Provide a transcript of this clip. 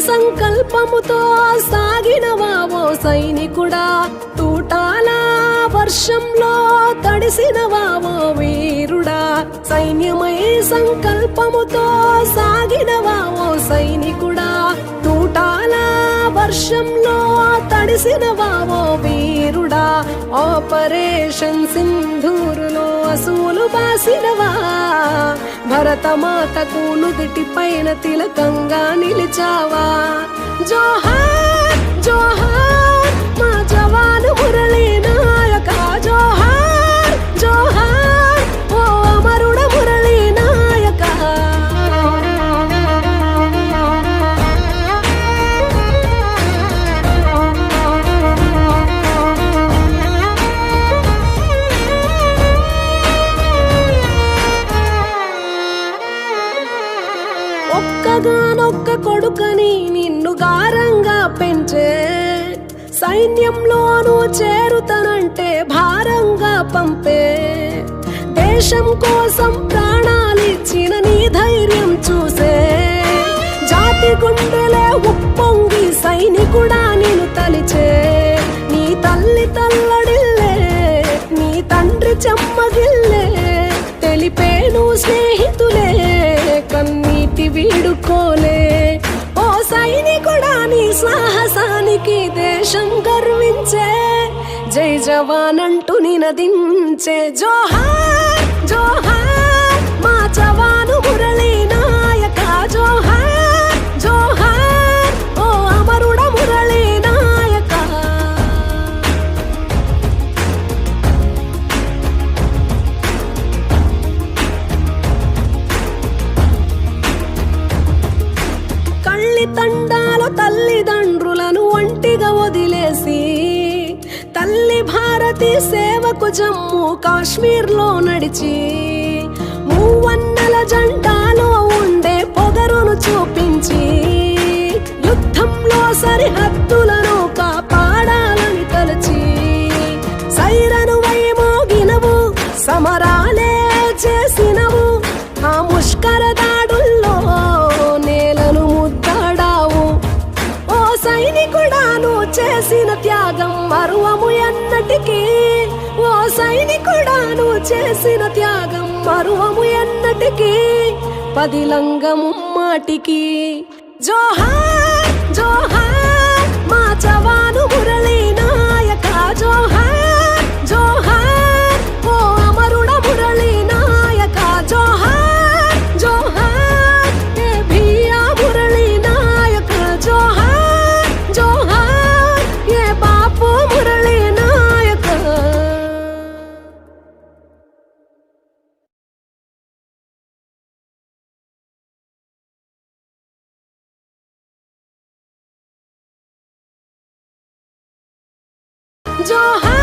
సంకల్పముతో సాగినవా ఓ సైనికుడా తూటాల వర్షంలో తడిసినవా ఓ వీరుడా. సైన్యమై సంకల్పముతో సాగినవా ఓ సైనికుడా తూటాల వర్షంలో నడిసిన ఓ వీరుడా. ఆపరేషన్ సింధూరులో అసూలు బాసినవా? భరతమాతకు నుదుటి పైన తిలకంగా నిలిచావా? జోహార్! ఒక్కగానొక్క కొడుకని నిన్ను గారంగా పెంచే. సైన్యంలోనూ చేరుతనంటే భారంగా పంపే. దేశం కోసం ప్రాణాలిచ్చిన నీ ధైర్యం చూసే. జాతి గుండెలే ఉప్పొంగి సైనికుడా నేను తలిచే. సాహసానికి దేశం గర్వించే జై జవాన్ అంటూ నినదించే జోహార్ జోహార్. తల్లి తండాల తల్లిదండ్రులను ఒంటిగా వదిలేసి తల్లి భారతి సేవకు జమ్మూ కాశ్మీర్లో నడిచి మూవన్నెల జంటాలో ఉండే పొగరును చూపించి యుద్ధంలో సరిహద్దులను కాపాడాలని తలచి సైర చేసిన త్యాగం మరువము ఎన్నటికీ. ఓ సైనికుడా నువ్వు చేసిన త్యాగం మరువము ఎన్నటికీ. పది లంగము మాటికి. జోహార్ జోహార్ మా చవాను మురళి. జోహార్